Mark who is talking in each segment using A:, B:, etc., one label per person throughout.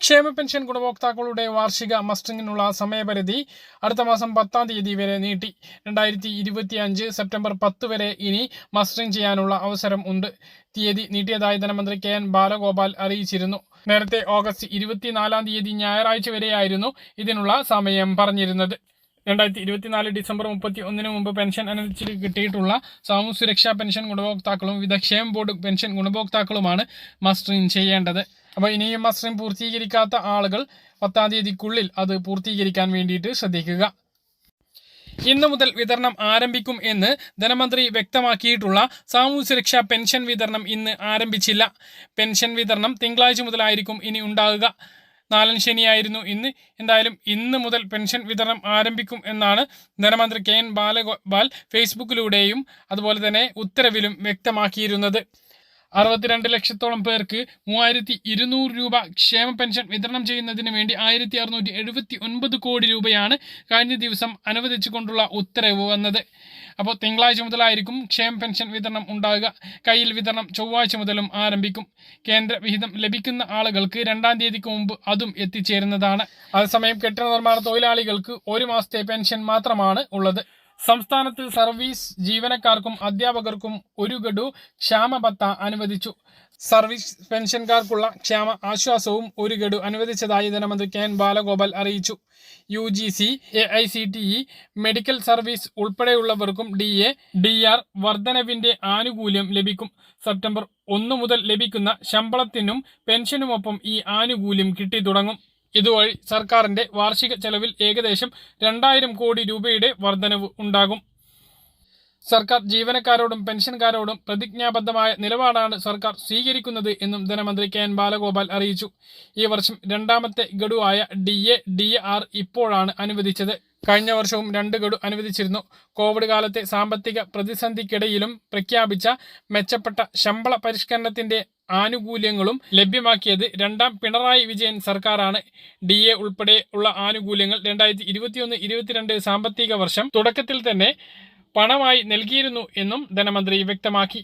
A: ക്ഷേമ പെൻഷൻ ഗുണഭോക്താക്കളുടെ വാർഷിക മസ്റ്ററിങ്ങിനുള്ള സമയപരിധി അടുത്ത മാസം പത്താം തീയതി വരെ നീട്ടി. രണ്ടായിരത്തി ഇരുപത്തി അഞ്ച് സെപ്റ്റംബർ പത്ത് വരെ ഇനി മസ്റ്ററിംഗ് ചെയ്യാനുള്ള അവസരം ഉണ്ട്. തീയതി നീട്ടിയതായി ധനമന്ത്രി കെ എൻ ബാലഗോപാൽ അറിയിച്ചിരുന്നു. നേരത്തെ ഓഗസ്റ്റ് ഇരുപത്തിനാലാം തീയതി ഞായറാഴ്ച വരെയായിരുന്നു ഇതിനുള്ള സമയം പറഞ്ഞിരുന്നത്. രണ്ടായിരത്തി ഇരുപത്തിനാല് ഡിസംബർ മുപ്പത്തി ഒന്നിന് മുമ്പ് പെൻഷൻ അനുവദിച്ച് കിട്ടിയിട്ടുള്ള സാമൂഹ്യ സുരക്ഷാ പെൻഷൻ ഗുണഭോക്താക്കളും വിവിധ ബോർഡ് പെൻഷൻ ഗുണഭോക്താക്കളുമാണ് മസ്റ്ററിംഗ് ചെയ്യേണ്ടത്. അപ്പോൾ ഇനിയും മത്സരം പൂർത്തീകരിക്കാത്ത ആളുകൾ പത്താം തീയതിക്കുള്ളിൽ അത് പൂർത്തീകരിക്കാൻ വേണ്ടിയിട്ട് ശ്രദ്ധിക്കുക. ഇന്നു മുതൽ വിതരണം ആരംഭിക്കും എന്ന് ധനമന്ത്രി വ്യക്തമാക്കിയിട്ടുള്ള സാമൂഹ്യ സുരക്ഷാ പെൻഷൻ വിതരണം ഇന്ന് ആരംഭിച്ചില്ല. പെൻഷൻ വിതരണം തിങ്കളാഴ്ച മുതലായിരിക്കും ഇനി ഉണ്ടാകുക. നാലൻ ശനിയായിരുന്നു ഇന്ന്. എന്തായാലും ഇന്ന് മുതൽ പെൻഷൻ വിതരണം ആരംഭിക്കും എന്നാണ് ധനമന്ത്രി കെ എൻ ബാലഗോപാൽ ഫേസ്ബുക്കിലൂടെയും അതുപോലെ തന്നെ ഉത്തരവിലും വ്യക്തമാക്കിയിരുന്നത്. അറുപത്തിരണ്ട് ലക്ഷത്തോളം പേർക്ക് മൂവായിരത്തി ഇരുന്നൂറ് രൂപ ക്ഷേമ പെൻഷൻ വിതരണം ചെയ്യുന്നതിന് വേണ്ടി ആയിരത്തി അറുന്നൂറ്റി എഴുപത്തി ഒൻപത് കോടി രൂപയാണ് കഴിഞ്ഞ ദിവസം അനുവദിച്ചുകൊണ്ടുള്ള ഉത്തരവ് വന്നത്. അപ്പോൾ തിങ്കളാഴ്ച മുതലായിരിക്കും ക്ഷേമ പെൻഷൻ വിതരണം ഉണ്ടാകുക. കയ്യിൽ വിതരണം ചൊവ്വാഴ്ച മുതലും ആരംഭിക്കും. കേന്ദ്ര വിഹിതം ലഭിക്കുന്ന ആളുകൾക്ക് രണ്ടാം തീയതിക്ക് മുമ്പ് അതും എത്തിച്ചേരുന്നതാണ്. അതേസമയം കെട്ടിട നിർമ്മാണ തൊഴിലാളികൾക്ക് ഒരു മാസത്തെ പെൻഷൻ മാത്രമാണ് ഉള്ളത്. സംസ്ഥാനത്ത് സർവീസ് ജീവനക്കാർക്കും അധ്യാപകർക്കും ഒരു ഗഡു ക്ഷാമബത്ത അനുവദിച്ചു. സർവീസ് പെൻഷൻകാർക്കുള്ള ക്ഷാമ ആശ്വാസവും ഒരു ഗഡു അനുവദിച്ചതായി ധനമന്ത്രി കെ എൻ ബാലഗോപാൽ അറിയിച്ചു. U G C A I C T E medical service ഉൾപ്പെടെയുള്ളവർക്കും D A D R വർധനവിന്റെ ആനുകൂല്യം ലഭിക്കും. സെപ്റ്റംബർ ഒന്നു മുതൽ ലഭിക്കുന്ന ശമ്പളത്തിനും പെൻഷനുമൊപ്പം ഈ ആനുകൂല്യം കിട്ടിത്തുടങ്ങും. ഇതുവഴി സർക്കാരിന്റെ വാർഷിക ചെലവിൽ ഏകദേശം രണ്ടായിരം കോടി രൂപയുടെ വർധനവ് ഉണ്ടാകും. സർക്കാർ ജീവനക്കാരോടും പെൻഷൻകാരോടും പ്രതിജ്ഞാബദ്ധമായ നിലപാടാണ് സർക്കാർ സ്വീകരിക്കുന്നത് എന്നും ധനമന്ത്രി കെ എൻ ബാലഗോപാൽ അറിയിച്ചു. ഈ വർഷം രണ്ടാമത്തെ ഗഡുവായ ഡി എ ഡി ആർ ഇപ്പോഴാണ് അനുവദിച്ചത്. കഴിഞ്ഞ വർഷവും രണ്ട് ഗഡു അനുവദിച്ചിരുന്നു. കോവിഡ് കാലത്തെ സാമ്പത്തിക പ്രതിസന്ധിക്കിടയിലും പ്രഖ്യാപിച്ച മെച്ചപ്പെട്ട ശമ്പള പരിഷ്കരണത്തിന്റെ ആനുകൂല്യങ്ങളും ലഭ്യമാക്കിയത് രണ്ടാം പിണറായി വിജയൻ സർക്കാരാണ്. ഡി എ ഉൾപ്പെടെ ഉള്ള ആനുകൂല്യങ്ങൾ രണ്ടായിരത്തി ഇരുപത്തിയൊന്ന് ഇരുപത്തിരണ്ട് സാമ്പത്തിക വർഷം തുടക്കത്തിൽ തന്നെ പണമായി നൽകിയിരുന്നു എന്നും ധനമന്ത്രി വ്യക്തമാക്കി.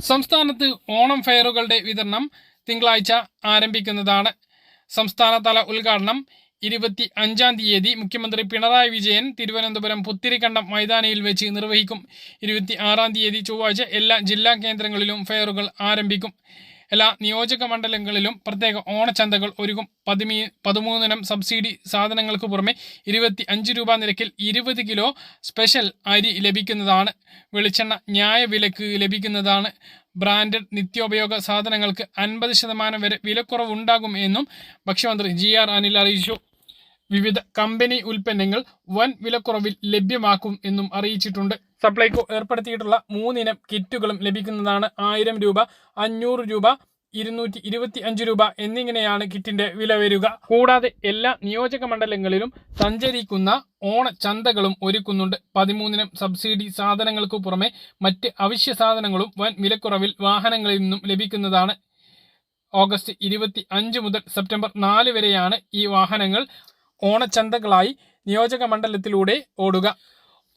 A: സംസ്ഥാനത്ത് ഓണം ഫെയറുകളുടെ വിതരണം തിങ്കളാഴ്ച ആരംഭിക്കുന്നതാണ്. സംസ്ഥാനതല ഉദ്ഘാടനം ഇരുപത്തി അഞ്ചാം തീയതി മുഖ്യമന്ത്രി പിണറായി വിജയൻ തിരുവനന്തപുരം പുത്തിരിക്കണ്ടം മൈതാനിയിൽ വെച്ച് നിർവഹിക്കും. ഇരുപത്തി ആറാം തീയതി ചൊവ്വാഴ്ച എല്ലാ ജില്ലാ കേന്ദ്രങ്ങളിലും ഫെയറുകൾ ആരംഭിക്കും. എല്ലാ നിയോജക മണ്ഡലങ്ങളിലും പ്രത്യേക ഓണച്ചന്തകൾ ഒരുക്കും. പതിമീ പതിമൂന്നിനം സബ്സിഡി സാധനങ്ങൾക്ക് പുറമെ ഇരുപത്തി അഞ്ച് രൂപ നിരക്കിൽ ഇരുപത് കിലോ സ്പെഷ്യൽ അരി ലഭിക്കുന്നതാണ്. വെളിച്ചെണ്ണ ന്യായ വിലക്ക് ലഭിക്കുന്നതാണ്. ബ്രാൻഡഡ് നിത്യോപയോഗ സാധനങ്ങൾക്ക് അൻപത് ശതമാനം വരെ വിലക്കുറവുണ്ടാകും എന്നും ഭക്ഷ്യമന്ത്രി ജി ആർ അനിൽ അറിയിച്ചു. വിവിധ കമ്പനി ഉൽപ്പന്നങ്ങൾ വൻ വിലക്കുറവിൽ ലഭ്യമാക്കും എന്നും അറിയിച്ചിട്ടുണ്ട്. സപ്ലൈകോ ഏർപ്പെടുത്തിയിട്ടുള്ള മൂന്നിനം കിറ്റുകളും ലഭിക്കുന്നതാണ് ആയിരം രൂപ അഞ്ഞൂറ് രൂപ ഇരുന്നൂറ്റി ഇരുപത്തി അഞ്ച് രൂപ എന്നിങ്ങനെയാണ് കിറ്റിന്റെ വില വരിക. കൂടാതെ എല്ലാ നിയോജക മണ്ഡലങ്ങളിലും സഞ്ചരിക്കുന്ന ഓണച്ചന്തകളും ഒരുക്കുന്നുണ്ട്. പതിമൂന്നിനും സബ്സിഡി സാധനങ്ങൾക്ക് പുറമെ മറ്റ് അവശ്യ സാധനങ്ങളും വൻ വിലക്കുറവിൽ വാഹനങ്ങളിൽ നിന്നും ലഭിക്കുന്നതാണ്. ഓഗസ്റ്റ് ഇരുപത്തി അഞ്ച് മുതൽ സെപ്റ്റംബർ നാല് വരെയാണ് ഈ വാഹനങ്ങൾ ഓണച്ചന്തകളായി നിയോജക മണ്ഡലത്തിലൂടെ ഓടുക.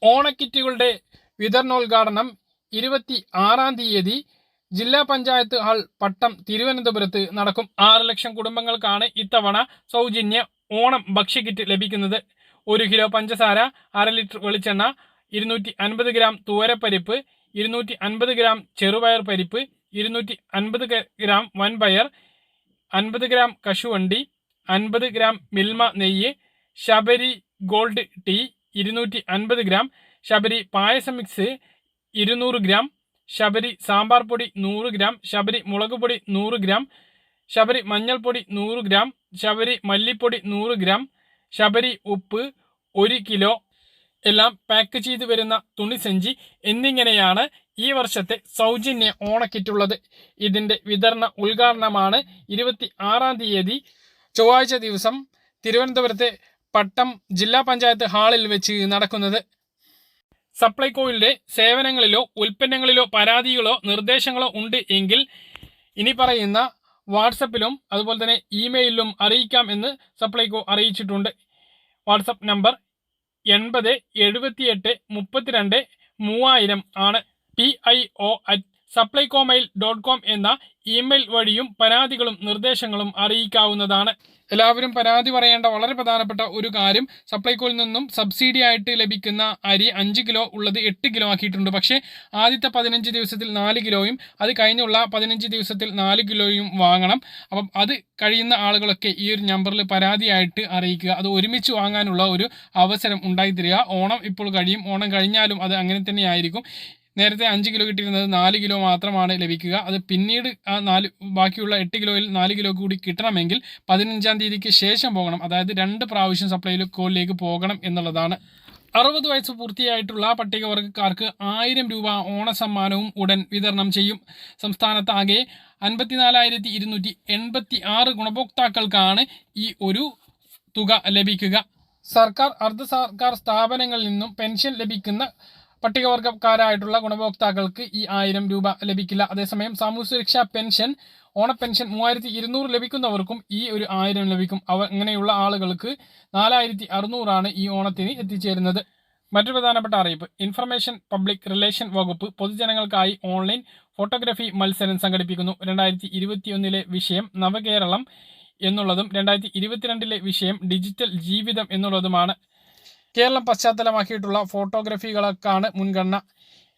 A: ഓണക്കിറ്റുകളുടെ വിതരണോദ്ഘാടനം ഇരുപത്തി ആറാം തീയതി ജില്ലാ പഞ്ചായത്ത് ഹാൾ പട്ടം തിരുവനന്തപുരത്ത് നടക്കും. ആറ് ലക്ഷം കുടുംബങ്ങൾക്കാണ് ഇത്തവണ സൗജന്യ ഓണം ഭക്ഷ്യക്കിറ്റ് ലഭിക്കുന്നത്. ഒരു കിലോ പഞ്ചസാര അര ലിറ്റർ വെളിച്ചെണ്ണ ഇരുന്നൂറ്റി അൻപത് ഗ്രാം തൂവരപ്പരിപ്പ് ഇരുന്നൂറ്റി അൻപത് ഗ്രാം ചെറുപയർ പരിപ്പ് ഇരുന്നൂറ്റി അൻപത് ഗ്രാം വൻപയർ അൻപത് ഗ്രാം കശുവണ്ടി അൻപത് ഗ്രാം മിൽമ നെയ്യ് ശബരി ഗോൾഡ് ടീ ഇരുന്നൂറ്റി അൻപത് ഗ്രാം ശബരി പായസ മിക്സ് ഇരുന്നൂറ് ഗ്രാം ശബരി സാമ്പാർ പൊടി നൂറ് ഗ്രാം ശബരി മുളക് പൊടി നൂറ് ഗ്രാം ശബരി മഞ്ഞൾപ്പൊടി നൂറ് ഗ്രാം ശബരി മല്ലിപ്പൊടി നൂറ് ഗ്രാം ശബരി ഉപ്പ് ഒരു കിലോ എല്ലാം പാക്ക് ചെയ്ത് വരുന്ന തുണിസഞ്ചി എന്നിങ്ങനെയാണ് ഈ വർഷത്തെ സൗജന്യ ഓണക്കിറ്റുള്ളത്. ഇതിന്റെ വിതരണ ഉദ്ഘാടനമാണ് ഇരുപത്തി ആറാം തീയതി ചൊവ്വാഴ്ച ദിവസം തിരുവനന്തപുരത്തെ പട്ടം ജില്ലാ പഞ്ചായത്ത് ഹാളിൽ വെച്ച് നടക്കുന്നത്. സപ്ലൈകോയിലെ സേവനങ്ങളിലോ ഉൽപ്പന്നങ്ങളിലോ പരാതികളോ നിർദ്ദേശങ്ങളോ ഉണ്ട് എങ്കിൽ ഇനി പറയുന്ന വാട്സപ്പിലും അതുപോലെ തന്നെ ഇമെയിലിലും അറിയിക്കാം എന്ന് സപ്ലൈകോ അറിയിച്ചിട്ടുണ്ട്. വാട്സപ്പ് നമ്പർ എൺപത് എഴുപത്തിയെട്ട് മുപ്പത്തിരണ്ട് മൂവായിരം ആണ്. P I O at supplycomail dot com എന്ന ഇമെയിൽ വഴിയും പരാതികളും നിർദ്ദേശങ്ങളും അറിയിക്കാവുന്നതാണ്. എല്ലാവരും പരാതി പറയേണ്ട വളരെ പ്രധാനപ്പെട്ട ഒരു കാര്യം സപ്ലൈകോയിൽ നിന്നും സബ്സിഡി ആയിട്ട് ലഭിക്കുന്ന അരി അഞ്ച് കിലോ ഉള്ളത് എട്ട് കിലോ ആക്കിയിട്ടുണ്ട്. പക്ഷേ ആദ്യത്തെ പതിനഞ്ച് ദിവസത്തിൽ നാല് കിലോയും അത് കഴിഞ്ഞുള്ള പതിനഞ്ച് ദിവസത്തിൽ നാല് കിലോയും വാങ്ങണം. അപ്പം അത് കഴിയുന്ന ആളുകളൊക്കെ ഈ ഒരു നമ്പറിൽ പരാതിയായിട്ട് അറിയിക്കുക. അത് ഒരുമിച്ച് വാങ്ങാനുള്ള ഒരു അവസരം ഉണ്ടായിത്തരിക ഓണം ഇപ്പോൾ കഴിയും. ഓണം കഴിഞ്ഞാലും അത് അങ്ങനെ തന്നെയായിരിക്കും നേരത്തെ അഞ്ച് കിലോ കിട്ടിയിരുന്നത് നാല് കിലോ മാത്രമാണ് ലഭിക്കുക. അത് പിന്നീട് ആ നാല് ബാക്കിയുള്ള എട്ട് കിലോയിൽ നാല് കിലോ കൂടി കിട്ടണമെങ്കിൽ പതിനഞ്ചാം തീയതിക്ക് ശേഷം പോകണം. അതായത് രണ്ട് പ്രാവശ്യം സപ്ലൈകോയിലേക്ക് പോകണം എന്നുള്ളതാണ്. അറുപത് വയസ്സ് പൂർത്തിയായിട്ടുള്ള പട്ടികവർഗക്കാർക്ക് ആയിരം രൂപ ഓണസമ്മാനവും ഉടൻ വിതരണം ചെയ്യും. സംസ്ഥാനത്താകെ അൻപത്തിനാലായിരത്തി ഇരുന്നൂറ്റി എൺപത്തി ആറ് ഗുണഭോക്താക്കൾക്കാണ് ഈ ഒരു തുക ലഭിക്കുക. സർക്കാർ അർദ്ധ സർക്കാർ സ്ഥാപനങ്ങളിൽ നിന്നും പെൻഷൻ ലഭിക്കുന്ന പട്ടികവർഗക്കാരായിട്ടുള്ള ഗുണഭോക്താക്കൾക്ക് ഈ ആയിരം രൂപ ലഭിക്കില്ല. അതേസമയം സാമൂഹ്യ സുരക്ഷാ പെൻഷൻ ഓണ പെൻഷൻ മൂവായിരത്തി ഇരുന്നൂറ് ലഭിക്കുന്നവർക്കും ഈ ഒരു ആയിരം ലഭിക്കും. അവ അങ്ങനെയുള്ള ആളുകൾക്ക് നാലായിരത്തി അറുന്നൂറാണ് ഈ ഓണത്തിന് എത്തിച്ചേരുന്നത്. മറ്റൊരു പ്രധാനപ്പെട്ട അറിയിപ്പ്. ഇൻഫർമേഷൻ പബ്ലിക് റിലേഷൻ വകുപ്പ് പൊതുജനങ്ങൾക്കായി ഓൺലൈൻ ഫോട്ടോഗ്രാഫി മത്സരം സംഘടിപ്പിക്കുന്നു. രണ്ടായിരത്തി ഇരുപത്തിയൊന്നിലെ വിഷയം നവകേരളം എന്നുള്ളതും രണ്ടായിരത്തി ഇരുപത്തിരണ്ടിലെ വിഷയം ഡിജിറ്റൽ ജീവിതം എന്നുള്ളതുമാണ്. കേരളം പശ്ചാത്തലമാക്കിയിട്ടുള്ള ഫോട്ടോഗ്രഫികൾക്കാണ് മുൻഗണന.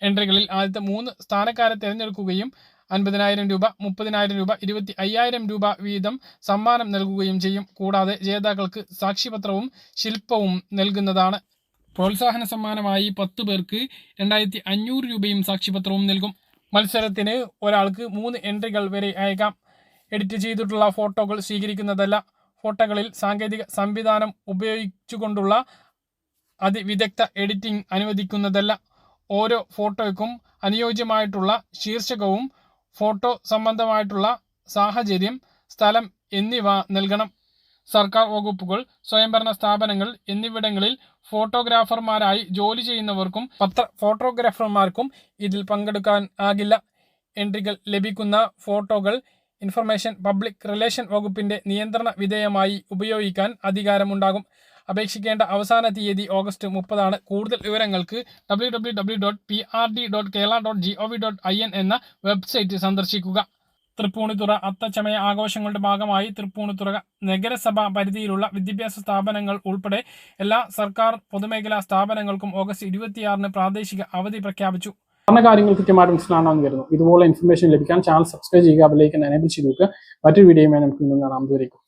A: എൻട്രികളിൽ ആദ്യത്തെ മൂന്ന് സ്ഥാനക്കാരെ തിരഞ്ഞെടുക്കുകയും അൻപതിനായിരം രൂപ മുപ്പതിനായിരം രൂപ ഇരുപത്തി അയ്യായിരം രൂപ വീതം സമ്മാനം നൽകുകയും ചെയ്യും. കൂടാതെ ജേതാക്കൾക്ക് സാക്ഷിപത്രവും ശില്പവും നൽകുന്നതാണ്. പ്രോത്സാഹന സമ്മാനമായി പത്ത് പേർക്ക് രണ്ടായിരത്തി അഞ്ഞൂറ് രൂപയും സാക്ഷിപത്രവും നൽകും. മത്സരത്തിന് ഒരാൾക്ക് മൂന്ന് എൻട്രികൾ വരെ അയക്കാം. എഡിറ്റ് ചെയ്തിട്ടുള്ള ഫോട്ടോകൾ സ്വീകരിക്കുന്നതല്ല. ഫോട്ടോകളിൽ സാങ്കേതിക സംവിധാനം ഉപയോഗിച്ചുകൊണ്ടുള്ള അതിവിദഗ്ധ എഡിറ്റിംഗ് അനുവദിക്കുന്നതല്ല. ഓരോ ഫോട്ടോയ്ക്കും അനുയോജ്യമായിട്ടുള്ള ശീർഷകവും ഫോട്ടോ സംബന്ധമായിട്ടുള്ള സാഹചര്യം സ്ഥലം എന്നിവ നൽകണം. സർക്കാർ വകുപ്പുകൾ സ്വയംഭരണ സ്ഥാപനങ്ങൾ എന്നിവിടങ്ങളിൽ ഫോട്ടോഗ്രാഫർമാരായി ജോലി ചെയ്യുന്നവർക്കും പത്ര ഫോട്ടോഗ്രാഫർമാർക്കും ഇതിൽ പങ്കെടുക്കാൻ ആകില്ല. എൻട്രികൾ ലഭിക്കുന്ന ഫോട്ടോകൾ ഇൻഫർമേഷൻ പബ്ലിക് റിലേഷൻ വകുപ്പിന്റെ നിയന്ത്രണ വിധേയമായി ഉപയോഗിക്കാൻ അധികാരമുണ്ടാകും. അപേക്ഷിക്കേണ്ട അവസാന തീയതി ഓഗസ്റ്റ് മുപ്പതാണ്. കൂടുതൽ വിവരങ്ങൾക്ക് W W W dot P R D dot Kerala dot G O V dot I N എന്ന വെബ്സൈറ്റ് സന്ദർശിക്കുക. തൃപ്പൂണിത്തുറ അത്തച്ചമയ ആഘോഷങ്ങളുടെ ഭാഗമായി തൃപ്പൂണിത്തുറ നഗരസഭ പരിധിയിലുള്ള വിദ്യാഭ്യാസ സ്ഥാപനങ്ങൾ ഉൾപ്പെടെ എല്ലാ സർക്കാർ പൊതുമേഖലാ സ്ഥാപനങ്ങൾക്കും ഓഗസ്റ്റ് ഇരുപത്തിയാറിന് പ്രാദേശിക അവധി പ്രഖ്യാപിച്ചു. പറഞ്ഞ കാര്യങ്ങൾ കൃത്യമായിട്ട് മനസ്സിലാണെന്ന് വരുന്നു ഇതുപോലെ ഇൻഫർമേഷൻ ലഭിക്കാൻ ചാനൽ സബ്സ്ക്രൈബ് ചെയ്യുക അതിലേക്ക് എനേബിൾ ചെയ്ത് നോക്കുക മറ്റൊരു വീഡിയോയുമായി നമുക്ക് കാണാം. ദൂരേക്കും